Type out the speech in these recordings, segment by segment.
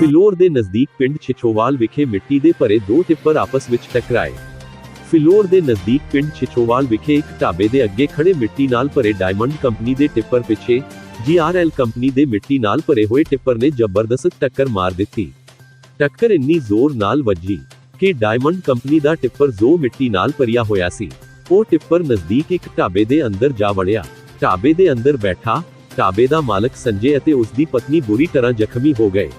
ਫਿਲੌਰ ਦੇ ਨਜ਼ਦੀਕ ਪਿੰਡ ਛਿਛੋਵਾਲ ਵਿਖੇ ਮਿੱਟੀ ਦੇ ਭਰੇ ਦੋ ਟਿੱਪਰ ਆਪਸ ਵਿੱਚ ਟਕਰਾਏ। ਫਿਲੌਰ ਦੇ ਨਜ਼ਦੀਕ ਪਿੰਡ ਛਿਛੋਵਾਲ ਵਿਖੇ ਇੱਕ ਢਾਬੇ ਦੇ ਅੱਗੇ ਖੜੇ ਮਿੱਟੀ ਨਾਲ ਭਰੇ ਡਾਇਮੰਡ ਕੰਪਨੀ ਦੇ ਟਿੱਪਰ ਪਿੱਛੇ ਜੀਆਰਐਲ ਕੰਪਨੀ ਦੇ ਮਿੱਟੀ ਨਾਲ ਭਰੇ ਹੋਏ ਟਿੱਪਰ ਨੇ ਜ਼ਬਰਦਸਤ ਟੱਕਰ ਮਾਰ ਦਿੱਤੀ। ਟੱਕਰ ਇੰਨੀ ਜ਼ੋਰ ਨਾਲ ਵੱਜੀ ਕਿ ਡਾਇਮੰਡ ਕੰਪਨੀ ਦਾ ਟਿੱਪਰ ਜੋ ਮਿੱਟੀ ਨਾਲ ਭਰਿਆ ਹੋਇਆ ਸੀ। ਉਹ ਟਿੱਪਰ ਨਜ਼ਦੀਕ ਇੱਕ ਢਾਬੇ ਦੇ ਅੰਦਰ ਜਾ ਵੜਿਆ। ਢਾਬੇ ਦੇ ਅੰਦਰ ਬੈਠਾ, ਢਾਬੇ ਦਾ ਮਾਲਕ ਸੰਜੇ ਅਤੇ ਉਸ ਦੀ ਪਤਨੀ ਬੁਰੀ ਤਰ੍ਹਾਂ ਜ਼ਖਮੀ ਹੋ ਗਏ।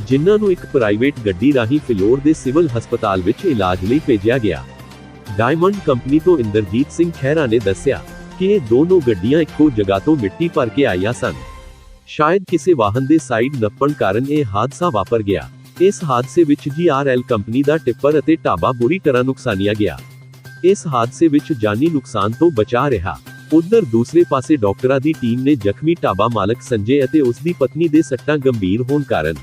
ਜਿਨ੍ਹਾਂ ਨੂੰ ਇੱਕ ਪ੍ਰਾਈਵੇਟ ਗੱਡੀ ਰਾਹੀਂ ਫਿਲੌਰ ਦੇ ਸਿਵਲ ਹਸਪਤਾਲ ਵਿੱਚ ਇਲਾਜ ਲਈ ਭੇਜਿਆ ਗਿਆ। ਡਾਇਮੰਡ ਕੰਪਨੀ ਤੋਂ ਇੰਦਰਜੀਤ ਸਿੰਘ ਖਹਿਰਾ ਨੇ ਦੱਸਿਆ ਕਿ ਇਹ ਦੋਨੋਂ ਗੱਡੀਆਂ ਇੱਕੋ ਜਗ੍ਹਾ ਤੋਂ ਮਿੱਟੀ ਭਰ ਕੇ ਆਈਆਂ ਸਨ। ਸ਼ਾਇਦ ਕਿਸੇ ਵਾਹਨ ਦੇ ਸਾਈਡ ਨੱਪਣ ਕਾਰਨ ਇਹ ਹਾਦਸਾ ਵਾਪਰ ਗਿਆ। ਇਸ ਹਾਦਸੇ ਵਿੱਚ ਜੀਆਰਐਲ ਕੰਪਨੀ ਦਾ ਟਿੱਪਰ ਅਤੇ ਢਾਬਾ ਬੁਰੀ ਤਰ੍ਹਾਂ ਨੁਕਸਾਨਿਆ ਗਿਆ। ਇਸ ਹਾਦਸੇ ਵਿੱਚ ਜਾਨੀ ਨੁਕਸਾਨ ਤੋਂ ਬਚਾ ਰਿਹਾ। ਉਧਰ ਦੂਸਰੇ ਪਾਸੇ ਡਾਕਟਰਾਂ ਦੀ ਟੀਮ ਨੇ ਜ਼ਖਮੀ ਢਾਬਾ ਮਾਲਕ ਸੰਜੇ ਅਤੇ ਉਸ ਦੀ ਪਤਨੀ ਦੇ ਸੱਟਾਂ ਗੰਭੀਰ ਹੋਣ ਕਾਰਨ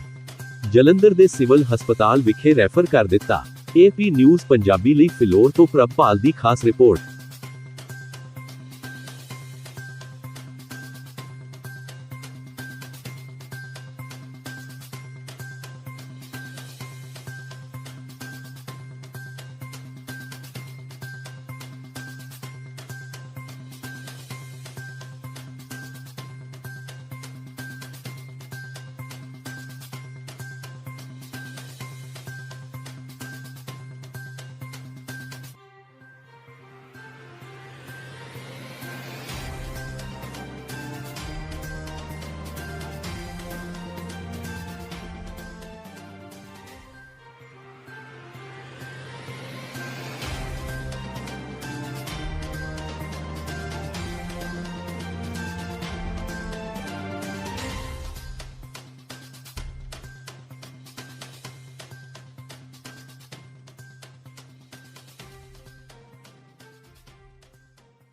ਜਲੰਧਰ ਦੇ ਸਿਵਲ ਹਸਪਤਾਲ ਵਿਖੇ ਰੈਫਰ ਕਰ ਦਿੱਤਾ। ਏਪੀ ਨਿਊਜ਼ ਪੰਜਾਬੀ ਲਈ ਫਿਲੌਰ ਤੋਂ ਪ੍ਰਭਪਾਲ ਦੀ ਖਾਸ ਰਿਪੋਰਟ।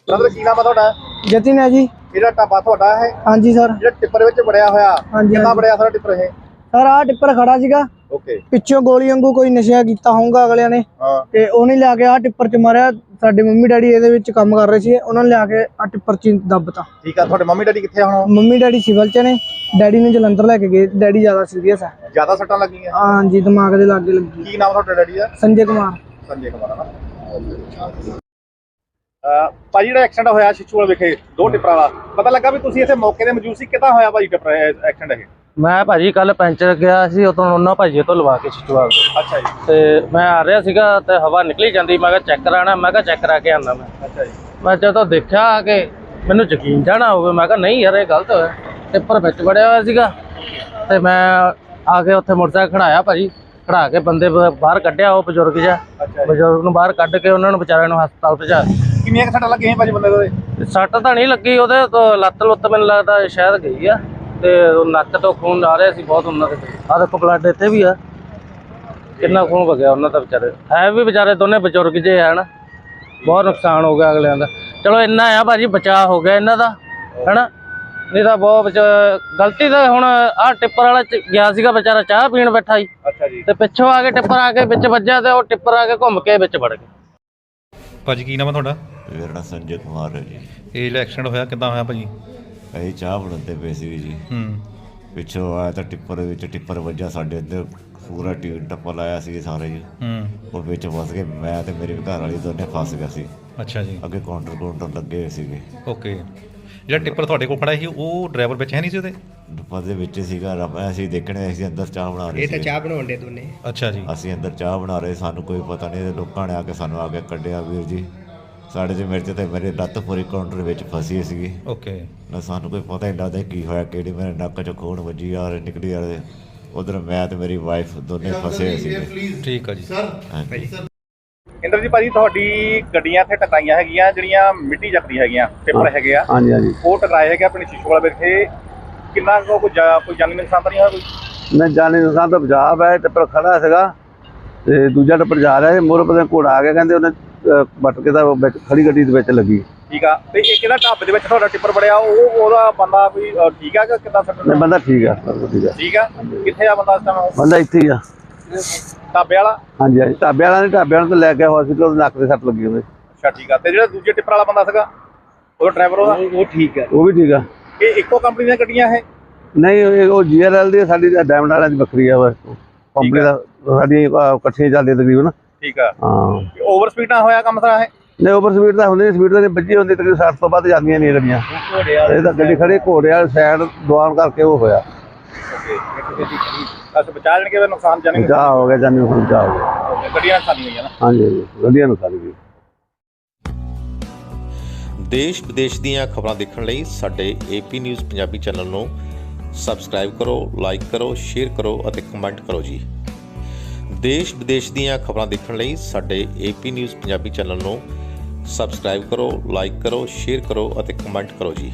ਬ੍ਰਦਰ ਕੀ ਨਾਮ ਆ ਤੁਹਾਡਾ? ਜਤਿਨ ਹੈ ਜੀ। ਜਿਹੜਾ ਢਾਬਾ ਤੁਹਾਡਾ ਹੈ ਹਾਂਜੀ ਸਰ। ਜਿਹੜਾ ਟਿੱਪਰ ਵਿੱਚ ਬੜਿਆ ਹੋਇਆ। ਹਾਂਜੀ, ਕਿੰਨਾ ਹਾਂਜੀ। ਬੜਿਆ ਸਾਰਾ ਟਿੱਪਰ ਇਹ? ਸਰ ਆਹ ਟਿੱਪਰ ਖੜਾ ਸੀਗਾ। ਓਕੇ ਪਿੱਛੋਂ ਗੋਲੀ ਵਾਂਗੂ ਕੋਈ ਨਸ਼ਾ ਕੀਤਾ ਹੋਊਗਾ ਅਗਲਿਆਂ ਨੇ। ਹਾਂ। ਤੇ ਉਹਨੇ ਲਿਆ ਕੇ ਆਹ ਟਿੱਪਰ 'ਚ ਮਾਰਿਆ। ਸਾਡੇ ਮੰਮੀ ਡੈਡੀ ਇਹਦੇ ਵਿੱਚ ਕੰਮ ਕਰ ਰਹੇ ਸੀ। ਉਹਨਾਂ ਨੇ ਲਿਆ ਕੇ ਆਹ ਟਿੱਪਰ 'ਚ ਦੱਬਤਾ। ਠੀਕ ਆ ਤੁਹਾਡੇ ਮੰਮੀ ਡੈਡੀ ਕਿੱਥੇ ਆ ਹੁਣ? ਮੰਮੀ ਡੈਡੀ ਸਿਵਲ 'ਚ ਨੇ। ਡੈਡੀ ਨੂੰ ਜਲੰਧਰ ਲੈ ਕੇ ਗਏ। ਡੈਡੀ ਜ਼ਿਆਦਾ ਸੀਰੀਅਸ ਹੈ ਜ਼ਿਆਦਾ ਸੱਟਾਂ ਲੱਗੀਆਂ? ਹਾਂਜੀ ਦਿਮਾਗ ਦੇ ਲਾਗੇ ਲੱਗੀ। ਕੀ ਨਾਮ ਤੁਹਾਡੇ ਡੈਡੀ ਦਾ? ਸੰਜੇ ਕੁਮਾਰ। ਸੰਜੇ ਕੁਮਾਰ ਨਾ। ਭਾਜੀ ਜਿਹੜਾ ਐਕਸੀਡੈਂਟ ਹੋਇਆ ਸ਼ਿਸ਼ੂਵਾਲ ਵਿਖੇ ਦੋ ਟਿੱਪਰਾਂ ਵਾਲਾ। ਪਤਾ ਲੱਗਾ ਵੀ ਤੁਸੀਂ ਇੱਥੇ ਮੌਕੇ ਤੇ ਮੌਜੂਦ ਸੀ ਕਿੱਦਾਂ ਹੋਇਆ ਭਾਜੀ ਟਿੱਪਰ ਐਕਸੀਡੈਂਟ ਇਹ? ਮੈਂ ਭਾਜੀ ਕੱਲ ਪੈਂਚਰ ਗਿਆ ਸੀ ਉਤੋਂ ਉਹਨਾਂ ਭਾਜੀ ਤੋਂ ਲਵਾ ਕੇ ਤੋਂ ਅੱਛਾ ਜੀ। ਤੇ ਮੈਂ ਆ ਰਿਹਾ ਸੀਗਾ ਤੇ ਹਵਾ ਨਿਕਲੀ ਜਾਂਦੀ ਮੈਂ ਕਿਹਾ ਚੈੱਕ ਕਰਾਣਾ ਮੈਂ ਕਿਹਾ ਚੈੱਕ ਕਰਾ ਕੇ ਆਂਦਾ ਮੈਂ। ਅੱਛਾ ਜੀ। ਮੈਂ ਜਦੋਂ ਦੇਖਿਆ ਆ ਕੇ ਮੈਨੂੰ ਯਕੀਨ ਜਾਣਾ ਹੋਵੇ ਮੈਂ ਕਿਹਾ ਨਹੀਂ ਯਾਰ ਇਹ ਗਲਤ ਹੋਇਆ। ਟਿੱਪਰ ਵਿੱਚ ਵੜਿਆ ਹੋਇਆ ਸੀਗਾ। ਤੇ ਮੈਂ ਆ ਕੇ ਉੱਥੇ ਮੋਟਰਸਾਈਕਲ ਖੜਾਇਆ ਭਾਜੀ ਖੜਾ ਕੇ ਬੰਦੇ ਬਾਹਰ ਕੱਢਿਆ ਉਹ ਬਜ਼ੁਰਗ ਜਿਹਾ। ਬਜ਼ੁਰਗ ਨੂੰ ਬਾਹਰ ਕੱਢ ਕੇ ਉਹਨਾਂ ਨੂੰ ਵਿਚਾਰਿਆਂ ਨੂੰ ਹਸਪਤਾਲ ਪਹੁੰਚਾ ਕਿੰਨੀਆਂ ਕੁ ਸੱਟਾਂ ਲੱਗੀਆਂ ਸੀ ਭਾਜੀ ਬੰਦੇ ਦੇ? ਸੱਟ ਤਾਂ ਨਹੀਂ ਲੱਗੀ ਉਹਦੇ ਤੋਂ ਲੱਤ ਲੁੱਤ ਮੈਨੂੰ ਲੱਗਦਾ ਸ਼ਾਇਦ ਗਈ ਆ। ਤੇ ਉਹ ਨੱਕ ਤੋਂ ਖੂਨ ਆ ਰਿਹਾ ਸੀ ਬਹੁਤ ਉਹਨਾਂ ਦੇ ਆ ਦੇਖੋ ਬਲੱਡ ਇੱਥੇ ਵੀ ਆ। ਕਿੰਨਾ ਖੂਨ ਵਗਿਆ ਉਹਨਾਂ ਦਾ ਵਿਚਾਰੇ। ਹੈ ਵੀ ਵਿਚਾਰੇ ਦੋਨੇ ਬਜ਼ੁਰਗ ਜੇ ਆ ਨਾ ਬਹੁਤ ਨੁਕਸਾਨ ਹੋ ਗਿਆ ਅਗਲਿਆਂ ਦਾ। ਚਲੋ ਇੰਨਾ ਆ ਭਾਜੀ ਬਚਾਅ ਹੋ ਗਿਆ ਇਹਨਾਂ ਦਾ ਹੈਨਾ? ਨਹੀਂ ਤਾਂ ਬਹੁਤ ਗਲਤੀ ਤਾਂ ਹੁਣ ਆਹ ਟਿੱਪਰ ਵਾਲਾ ਗਿਆ ਸੀਗਾ ਵਿਚਾਰਾ ਚਾਹ ਪੀਣ ਬੈਠਾ ਸੀ। ਅੱਛਾ ਜੀ। ਤੇ ਪਿੱਛੋਂ ਆ ਕੇ ਟਿੱਪਰ ਆ ਕੇ ਵਿੱਚ ਵੱਜਿਆ ਤੇ ਉਹ ਟਿੱਪਰ ਆ ਕੇ ਘੁੰਮ ਕੇ ਵਿੱਚ ਵੜ ਗਿਆ। ਭਾਜੀ ਕੀ ਨਾਮ ਹੈ ਤੁਹਾਡਾ? ਮੇਰਾ ਨਾਮ ਸੰਜੇ ਕੁਮਾਰ ਹੈ ਜੀ। ਇਹ ਜਿਹੜਾ ਐਕਸੀਡੈਂਟ ਹੋਇਆ ਕਿੱਦਾਂ ਹੋਇਆ ਭਾਜੀ? ਅਸੀਂ ਚਾਹ ਬਣਾਉਂਦੇ ਪਏ ਸੀ ਜੀ। ਹੂੰ। ਪਿੱਛੋਂ ਆਇਆ ਤਾਂ ਟਿੱਪਰ ਵਿੱਚ ਟਿੱਪਰ ਵੱਜਾ ਸਾਡੇ ਇੱਧਰ ਪੂਰਾ ਟੀਨ ਟੱਪਾ ਲਾਇਆ ਸੀ ਸਾਰੇ ਜੀ। ਹੂੰ। ਉਹ ਵਿੱਚ ਫਸ ਗਏ ਮੈਂ ਤੇ ਮੇਰੀ ਘਰ ਵਾਲੀ ਦੋਨੇ ਫਸ ਗਏ ਸੀ। ਅੱਛਾ ਜੀ। ਅੱਗੇ ਕਾਊਂਟਰ ਕਾਊਂਟਰ ਲੱਗੇ ਹੋਏ ਸੀਗੇ। ਓਕੇ। ਜਿਹੜਾ ਟਿੱਪਰ ਤੁਹਾਡੇ ਕੋਲ ਖੜਾ ਸੀ ਉਹ ਡਰਾਈਵਰ ਵਿੱਚ ਹੈ ਨਹੀਂ ਸੀ ਉਹਦੇ? ਡੱਪਾ ਦੇ ਵਿੱਚ ਸੀਗਾ ਰੱਬ ਅਸੀਂ ਦੇਖਣੇ ਅਸੀਂ ਅੰਦਰ ਚਾਹ ਬਣਾ ਰਹੇ ਸੀ ਚਾਹ ਬਣਾਉਂਦੇ ਦੋਨੇ। ਅੱਛਾ ਜੀ। ਅਸੀਂ ਅੰਦਰ ਚਾਹ ਬਣਾ ਰਹੇ ਸਾਨੂੰ ਕੋਈ ਪਤਾ ਨਹੀਂ ਤੇ ਲੋਕਾਂ ਨੇ ਆ ਕੇ ਸਾਨੂੰ ਆ ਕੇ ਕੱਢਿਆ ਵੀਰ ਜੀ। ਸਾਡੇ ਤੇ ਮੇਰੇ 'ਚ ਤੇ ਮੇਰੇ ਲੱਤ ਪੂਰੀ ਕਾਊਂਟਰ ਵਿੱਚ ਫਸੀ ਸੀਗੀ। ਓਕੇ। ਨਾ ਸਾਨੂੰ ਕੋਈ ਪਤਾ ਹੀ ਨਹੀਂ ਲੱਗਦਾ ਕੀ ਹੋਇਆ ਕਿਹੜੀ ਮੇਰੇ ਨੱਕ 'ਚ ਖੂਨ ਵੱਜੀ ਯਾਰ ਨਿਕਲੀ ਯਾਰ ਉਧਰ ਮੈਂ ਤੇ ਮੇਰੀ ਵਾਈਫ ਦੋਨੇ ਫਸੇ ਹੋਏ ਸੀਗੇ। ਠੀਕ ਆ ਜੀ। ਹਾਂਜੀ। ਇੰਦਰ ਜੀ ਭਾਜੀ ਤੁਹਾਡੀ ਗੱਡੀਆਂ ਇੱਥੇ ਟਕਾਈਆਂ ਹੈਗੀਆਂ ਜਿਹੜੀਆਂ ਮਿੱਟੀ ਚੱਕਦੀਆਂ ਹੈਗੀਆਂ ਟਿੱਪਰ ਹੈਗੇ ਆ। ਹਾਂਜੀ ਹਾਂਜੀ। ਉਹ ਟਕਰਾਏ ਹੈਗੇ ਆਪਣੇ ਸ਼ਿਸ਼ੂਵਾਲ ਵਿਖੇ। ਕਿੰਨਾ ਕੁ ਕੋਈ ਜਾ- ਕੋਈ ਜਾਨੀ ਨੁਕਸਾਨ ਤਾਂ ਨਹੀਂ ਹੋਇਆ ਕੋਈ? ਮੈਂ ਜਾਣੀ ਨੁਕਸਾਨ ਤਾਂ ਪੰਜਾਬ ਹੈ ਟੱਪਰ ਖੜਾ ਸੀਗਾ। ਤੇ ਦੂਜਾ ਟੱਪਰ ਜਾ ਰਿਹਾ ਸੀ ਮੋਰ ਪਤਾ ਘੋੜਾ ਆ ਗਿਆ ਕਹਿੰਦੇ ਉਹਨੇ ਅਹ, ਵੱਟ ਕੇ ਤਾਂ ਉਹ ਵਿੱਚ ਖੜੀ ਗੱਡੀ ਦੇ ਵਿੱਚ ਲੱਗੀ। ਠੀਕ ਆ। ਤੇ ਇੱਕ ਇਹਦਾ ਢਾਬੇ ਦੇ ਵਿੱਚ ਤੁਹਾਡਾ ਟਿੱਪਰ ਬੜਿਆ ਉਹ ਉਹਦਾ ਬੰਦਾ ਵੀ ਅ, ਠੀਕ ਆ ਕਿ ਕਿੱਦਾਂ ਸੱਟ ਨਹੀਂ ਬੰਦਾ ਠੀਕ ਆ ਠੀਕ ਆ। ਠੀਕ ਆ। ਕਿੱਥੇ ਆ ਬੰਦਾ ਇਸ ਟਾਈਮ ਬੰਦਾ ਇੱਥੇ ਹੀ ਆ। ਢਾਬੇ ਵਾਲਾ? ਹਾਂਜੀ ਹਾਂਜੀ ਢਾਬੇ ਵਾਲਾ ਨੇ ਢਾਬੇ ਵਾਲਾ ਤੋਂ ਲੈ ਕੇ ਹਸਪੀਟਲ ਨੱਕ ਦੇ ਸੱਟ ਲੱਗੀ ਉਹਦੇ। ਅੱਛਾ ਠੀਕ ਆ। ਤੇ ਜਿਹੜਾ ਦੂਜੇ ਟਿੱਪਰ ਵਾਲਾ ਬੰਦਾ ਸੀਗਾ ਉਹ ਡਰਾਈਵਰ ਉਹਦਾ? ਉਹ ਠੀਕ ਹੈ ਉਹ ਵੀ ਠੀਕ ਆ। ਇਹ ਇੱਕੋ ਕੰਪਨੀ ਦੀਆਂ ਗੱਡੀਆਂ ਇਹ? ਨਹੀਂ ਇਹ- ਉਹ ਜੀਆਰਐਲ ਦੀ ਸਾਡੀ ਤਾਂ ਡਾਇਮੰਡ ਵਾਲਿਆਂ ਦੀ ਵੱਖਰੀ ਆ ਬਸ। ਕੰਪਨੀ ਦਾ ਸਾਡੀਆਂ ਅਹ, ਇਕੱਠੀਆਂ ਚੱਲਦੀਆਂ ਤਕਰੀਬਨ। ਠੀਕ ਆ। ਹਾਂ। ਓਵਰ ਸਪੀਡ ਨਾਲ ਹੋਇਆ ਕੰਮ ਸਾਰਾ ਇਹ? ਨਹੀਂ ਓਵਰ ਸਪੀਡ ਤਾਂ ਹੁੰਦੀ ਨਹੀਂ ਸਪੀਡ ਤਾਂ ਨਹੀਂ ਵੱਜੀ ਹੁੰਦੀ ਤਕਰੀਬਨ 60 ਤੋਂ ਵੱਧ ਜਾਂਦੀਆਂ ਨਹੀਂ ਗੱਡੀਆਂ। ਇਹ ਤਾਂ ਗੱਡੀ ਖੜੇ ਘੋੜੇ ਵਾਲੇ ਸਾਈਡ ਦੁਆਨ ਕਰਕੇ ਉਹ ਹੋਇਆ। ਅਸ ਬਚਾ ਜਾਣਗੇ ਫਿਰ ਨੁਕਸਾਨ ਜਾਣੇ ਜਾ ਹੋ ਗਿਆ ਜਾਨੀ ਹੁਣ ਜਾ ਹੋ ਗਿਆ। ਗੱਡੀਆਂ ਖਾਲੀ ਹੋਈਆਂ ਨਾ। ਹਾਂਜੀ ਹਾਂਜੀ ਗੱਡੀਆਂ ਨੂੰ ਸਾਰੀ ਗਈ ਦੇਸ਼ ਵਿਦੇਸ਼ ਦੀਆਂ ਖਬਰਾਂ ਦੇਖਣ ਲਈ ਸਾਡੇ ਏਪੀ ਨਿਊਜ਼ ਪੰਜਾਬੀ ਚੈਨਲ ਨੂੰ ਸਬਸਕ੍ਰਾਈਬ ਕਰੋ ਲਾਈਕ ਕਰੋ ਸ਼ੇਅਰ ਕਰੋ ਅਤੇ ਕਮੈਂਟ ਕਰੋ ਜੀ। ਦੇਸ਼ ਵਿਦੇਸ਼ ਦੀਆਂ ਖਬਰਾਂ ਦੇਖਣ ਲਈ ਸਾਡੇ ਏਪੀ ਨਿਊਜ਼ ਪੰਜਾਬੀ ਚੈਨਲ ਨੂੰ ਸਬਸਕ੍ਰਾਈਬ ਕਰੋ ਲਾਈਕ ਕਰੋ ਸ਼ੇਅਰ ਕਰੋ ਅਤੇ ਕਮੈਂਟ ਕਰੋ ਜੀ।